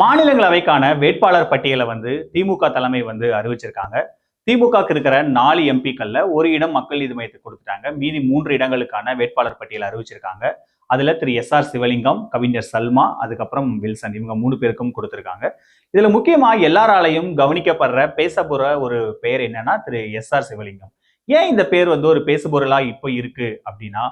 மாநிலங்களவைக்கான வேட்பாளர் பட்டியலை வந்து திமுக தலைமை வந்து அறிவிச்சிருக்காங்க. திமுகக்கு இருக்கிற நாலு எம்பிக்கள்ல ஒரு இடம் மக்கள் நீதி மையத்துக்கு கொடுத்துட்டாங்க. மீதி மூன்று இடங்களுக்கான வேட்பாளர் பட்டியலை அறிவிச்சிருக்காங்க. அதுல திரு எஸ் ஆர் சிவலிங்கம் கவிஞர் சல்மா அதுக்கப்புறம் வில்சன் இவங்க மூணு பேருக்கும் கொடுத்துருக்காங்க. இதுல முக்கியமா எல்லாராலையும் கவனிக்கப்படுற பேசப்போற ஒரு பெயர் என்னன்னா திரு எஸ் ஆர் சிவலிங்கம். ஏன் இந்த பேர் வந்து ஒரு பேசுபொருளா இப்போ இருக்கு அப்படின்னா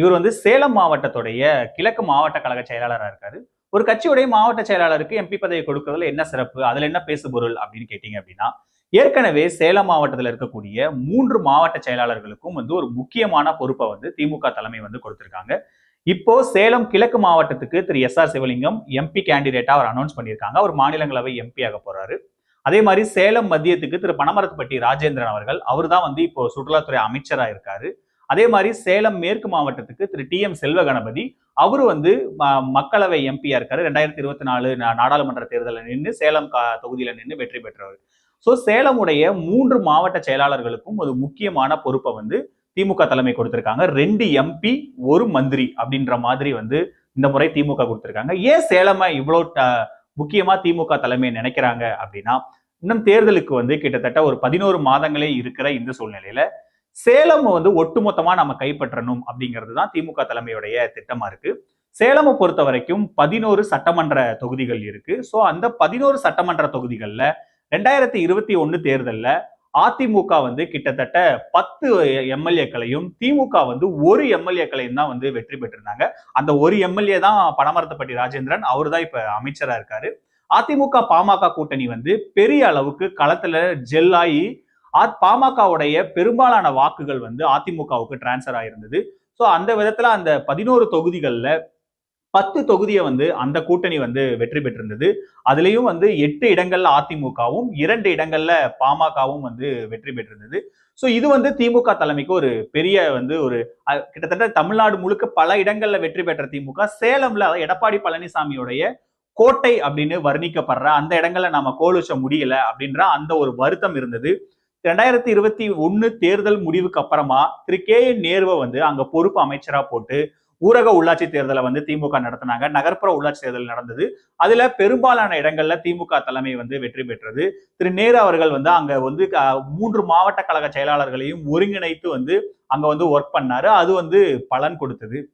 இவர் வந்து சேலம் மாவட்டத்துடைய கிழக்கு மாவட்ட கழக செயலாளராக இருக்காரு. ஒரு கட்சியுடைய மாவட்ட செயலாளருக்கு எம்பி பதவி கொடுக்கறதுல என்ன சிறப்பு? அதுல என்ன பேசுபொருள் அப்படின்னு கேட்டீங்க அப்படின்னா ஏற்கனவே சேலம் மாவட்டத்தில் இருக்கக்கூடிய மூன்று மாவட்ட செயலாளர்களுக்கும் வந்து ஒரு முக்கியமான பொறுப்பை வந்து திமுக தலைமை வந்து கொடுத்திருக்காங்க. இப்போ சேலம் கிழக்கு மாவட்டத்துக்கு Thiru S R Sivalingam MP கேண்டிடேட்டா அவர் அனௌன்ஸ் பண்ணியிருக்காங்க. அவர் மாநிலங்களவை எம்பி ஆக போறாரு. அதே மாதிரி சேலம் மத்தியத்துக்கு திரு பனமரத்துப்பட்டி ராஜேந்திரன் அவர்கள் அவர் தான் வந்து இப்போ சுற்றுலாத்துறை அமைச்சராக இருக்காரு. அதே மாதிரி சேலம் மேற்கு மாவட்டத்துக்கு திரு டி எம் செல்வ கணபதி அவரு வந்து ம- மக்களவை எம்பியா இருக்காரு. ரெண்டாயிரத்தி இருபத்தி நாலு நா- நாடாளுமன்ற தேர்தலில் நின்று சேலம் கா- தொகுதியில நின்று வெற்றி பெற்றவர். ஸோ சேலமுடைய மூன்று மாவட்ட செயலாளர்களுக்கும் ஒரு முக்கியமான பொறுப்பை வந்து திமுக தலைமை கொடுத்திருக்காங்க. ரெண்டு எம்பி ஒரு மந்திரி அப்படின்ற மாதிரி வந்து இந்த முறை திமுக கொடுத்திருக்காங்க. ஏன் சேலமை இவ்வளோ ட- முக்கியமா திமுக தலைமை நினைக்கிறாங்க அப்படின்னா இன்னும் தேர்தலுக்கு வந்து கிட்டத்தட்ட ஒரு பதினோரு மாதங்களே இருக்கிற இந்த சூழ்நிலையில சேலம் வந்து ஒட்டுமொத்தமா நம்ம கைப்பற்றணும் அப்படிங்கிறது தான் திமுக தலைமையுடைய திட்டமா இருக்கு. சேலமை பொறுத்த வரைக்கும் பதினோரு சட்டமன்ற தொகுதிகள் இருக்கு. ஸோ அந்த பதினோரு சட்டமன்ற தொகுதிகளில் ரெண்டாயிரத்தி இருபத்தி ஒன்று தேர்தலில் அதிமுக வந்து கிட்டத்தட்ட பத்து எம்எல்ஏக்களையும் திமுக வந்து ஒரு எம்எல்ஏக்களையும் தான் வந்து வெற்றி பெற்றிருந்தாங்க. அந்த ஒரு எம்எல்ஏ தான் பணமரத்தப்பட்டி ராஜேந்திரன். அவர் தான் இப்ப அமைச்சரா இருக்காரு. அதிமுக பாமக கூட்டணி வந்து பெரிய அளவுக்கு களத்துல ஜெல்லாகி ஆகி பாமகவுடைய பெரும்பாலான வாக்குகள் வந்து அதிமுகவுக்கு டிரான்ஸ்ஃபர் ஆயிருந்தது. ஸோ அந்த விதத்துல அந்த பதினோரு தொகுதிகளில் பத்து தொகுதியை வந்து அந்த கூட்டணி வந்து வெற்றி பெற்றிருந்தது. அதுலேயும் வந்து எட்டு இடங்கள்ல அதிமுகவும் இரண்டு இடங்கள்ல பாமகவும் வந்து வெற்றி பெற்றிருந்தது. ஸோ இது வந்து திமுக தலைமைக்கு ஒரு பெரிய வந்து ஒரு கிட்டத்தட்ட தமிழ்நாடு முழுக்க பல இடங்கள்ல வெற்றி பெற்ற திமுக. சேலம்ல எடப்பாடி பழனிசாமியுடைய கோட்டை அப்படின்னு வர்ணிக்கப்படுற அந்த இடங்கள்ல நாம கோலிச்ச முடியல அப்படின்ற அந்த ஒரு வருத்தம் இருந்தது. ரெண்டாயிரத்தி இருபத்தி ஒன்னு தேர்தல் முடிவுக்கு அப்புறமா திரு கே என் நேருவை வந்து அங்க பொறுப்பு அமைச்சரா போட்டு ஊரக உள்ளாட்சி தேர்தலை வந்து திமுக நடத்தினாங்க. நகர்ப்புற உள்ளாட்சி தேர்தல் நடந்தது. அதுல பெரும்பாலான இடங்கள்ல திமுக தலைமை வந்து வெற்றி பெற்றது. திரு நேரு அவர்கள் வந்து அங்க வந்து க- மூன்று மாவட்ட கழக செயலாளர்களையும் ஒருங்கிணைத்து வந்து அங்க வந்து ஒர்க் பண்ணாரு. அது வந்து பலன் கொடுத்தது.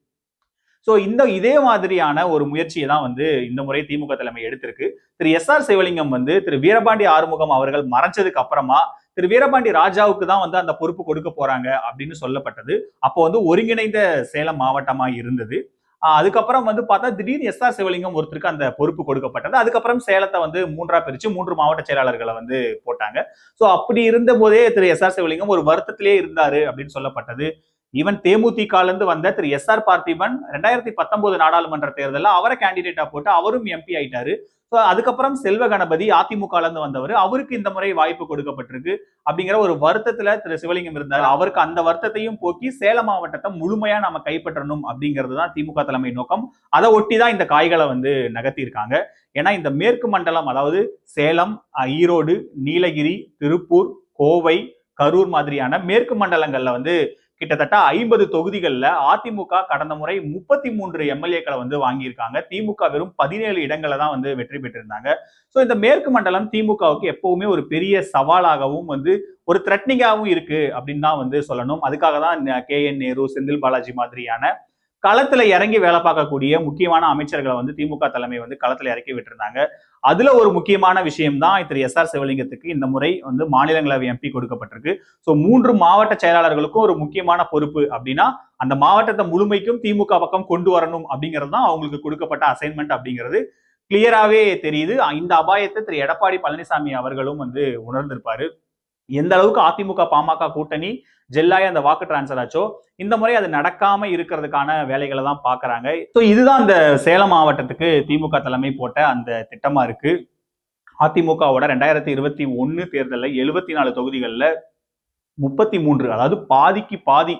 ஸோ இந்த இதே மாதிரியான ஒரு முயற்சியை தான் வந்து இந்த முறை திமுக தலைமை எடுத்திருக்கு. திரு எஸ் ஆர் சிவலிங்கம் வந்து திரு வீரபாண்டி ஆறுமுகம் அவர்கள் மறைஞ்சதுக்கு அப்புறமா திரு வீரபாண்டி ராஜாவுக்கு தான் வந்து அந்த பொறுப்பு கொடுக்க போறாங்க அப்படின்னு சொல்லப்பட்டது. அப்போ வந்து ஒருங்கிணைந்த சேலம் மாவட்டமா இருந்தது. அதுக்கப்புறம் வந்து பார்த்தா திடீர்னு எஸ் ஆர் சிவலிங்கம் ஒருத்தருக்கு அந்த பொறுப்பு கொடுக்கப்பட்டது. அதுக்கப்புறம் சேலத்தை வந்து மூன்றா பிரிச்சு மூன்று மாவட்ட செயலாளர்களை வந்து போட்டாங்க. ஸோ அப்படி இருந்த போதே திரு எஸ் ஆர் சிவலிங்கம் ஒரு வருத்தத்திலே இருந்தாரு அப்படின்னு சொல்லப்பட்டது. ஈவன் தேமுதிகலேருந்து வந்த திரு எஸ் ஆர் பார்த்திபன் ரெண்டாயிரத்தி பத்தொன்பது நாடாளுமன்ற தேர்தலில் அவரை கேண்டிடேட்டா போட்டு அவரும் எம்பி ஆயிட்டாரு. ஸோ அதுக்கப்புறம் செல்வ கணபதி அதிமுகலேருந்து வந்தவர் அவருக்கு இந்த முறை வாய்ப்பு கொடுக்கப்பட்டிருக்கு அப்படிங்கிற ஒரு வருத்தத்துல திரு சிவலிங்கம் இருந்தார். அவருக்கு அந்த வருத்தத்தையும் போக்கி சேலம் மாவட்டத்தை முழுமையா நம்ம கைப்பற்றணும் அப்படிங்கிறது தான் திமுக தலைமை நோக்கம். அதை ஒட்டி தான் இந்த காய்களை வந்து நகர்த்தியிருக்காங்க. ஏன்னா இந்த மேற்கு மண்டலம் அதாவது சேலம் ஈரோடு நீலகிரி திருப்பூர் கோவை கரூர் மாதிரியான மேற்கு மண்டலங்கள்ல வந்து கிட்டத்தட்ட ஐம்பது தொகுதிகளில் அதிமுக கடந்த முறை முப்பத்தி மூன்று எம்எல்ஏக்களை வந்து வாங்கியிருக்காங்க. திமுக வெறும் பதினேழு இடங்களை தான் வந்து வெற்றி பெற்றிருந்தாங்க. ஸோ இந்த மேற்கு மண்டலம் திமுகவுக்கு எப்பவுமே ஒரு பெரிய சவாலாகவும் வந்து ஒரு த்ரெட்னிங்காகவும் இருக்கு அப்படின்னு தான் வந்து சொல்லணும். அதுக்காக தான் கே என் நேரு செந்தில் பாலாஜி மாதிரியான களத்துல இறங்கி வேலை பார்க்கக்கூடிய முக்கியமான அமைச்சர்களை வந்து திமுக தலைமை வந்து களத்துல இறக்கி விட்டுருந்தாங்க. அதுல ஒரு முக்கியமான விஷயம் தான் திரு எஸ் ஆர் சிவலிங்கத்துக்கு இந்த முறை வந்து மாநிலங்களவை எம்பி கொடுக்கப்பட்டிருக்கு. ஸோ மூன்று மாவட்ட செயலாளர்களுக்கும் ஒரு முக்கியமான பொறுப்பு அப்படின்னா அந்த மாவட்டத்தை முழுமைக்கும் திமுக பக்கம் கொண்டு வரணும் அப்படிங்கிறது தான் அவங்களுக்கு கொடுக்கப்பட்ட அசைன்மெண்ட் அப்படிங்கிறது. கிளியராகவே தெரியுது. இந்த அபாயத்தை திரு எடப்பாடி பழனிசாமி அவர்களும் வந்து உணர்ந்திருப்பாரு. எந்த அளவுக்கு அதிமுக பாமக கூட்டணி ஜெல்லாய அந்த வாக்கு டிரான்ஸ்ஃபர் ஆச்சோ இந்த முறை அது நடக்காம இருக்கிறதுக்கான வேலைகளை தான் பாக்குறாங்க ஸோ இதுதான் அந்த சேலம் மாவட்டத்துக்கு திமுக தலைமை போட்ட அந்த திட்டமா இருக்கு. அதிமுகவோட ரெண்டாயிரத்தி இருபத்தி ஒன்னு தேர்தலில் எழுபத்தி நாலு தொகுதிகளில் முப்பத்தி மூன்று அதாவது பாதிக்கு பாதி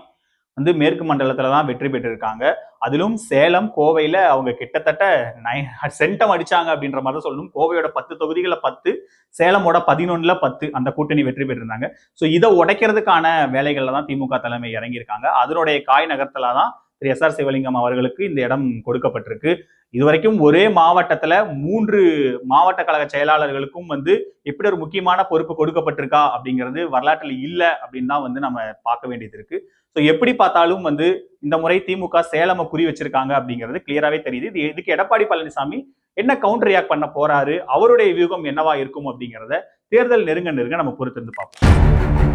வந்து மேற்கு மண்டலத்துல தான் வெற்றி பெற்றிருக்காங்க. அதிலும் சேலம் கோவையில அவங்க கிட்டத்தட்ட நை சென்டம் அடிச்சாங்க அப்படின்ற மாதிரி தான் சொல்லணும். கோவையோட பத்து தொகுதிகளில் பத்து சேலமோட பதினொன்னுல பத்து அந்த கூட்டணி வெற்றி பெற்றிருந்தாங்க. ஸோ இதை உடைக்கிறதுக்கான வேலைகள்ல தான் திமுக தலைமை இறங்கியிருக்காங்க. அதனுடைய காய் நகரத்துல தான் திரு எஸ் ஆர் சிவலிங்கம் அவர்களுக்கு இந்த இடம் கொடுக்கப்பட்டிருக்கு. இதுவரைக்கும் ஒரே மாவட்டத்துல மூன்று மாவட்ட கழக செயலாளர்களுக்கும் வந்து எப்படி ஒரு முக்கியமான பொறுப்பு கொடுக்கப்பட்டிருக்கா அப்படிங்கிறது வரலாற்றில் இல்லை அப்படின்னு தான் வந்து நம்ம பார்க்க வேண்டியது இருக்கு. ஸோ எப்படி பார்த்தாலும் வந்து இந்த முறை திமுக சேலமை குறி வச்சிருக்காங்க அப்படிங்கிறது கிளியராகவே தெரியுது. இது இதுக்கு எடப்பாடி பழனிசாமி என்ன கவுண்டர் ரியாக்ட் பண்ண போறாரு? அவருடைய வியூகம் என்னவா இருக்கும் அப்படிங்கிறத தேர்தல் நெருங்க நெருங்க நம்ம பொறுத்திருந்து பார்ப்போம்.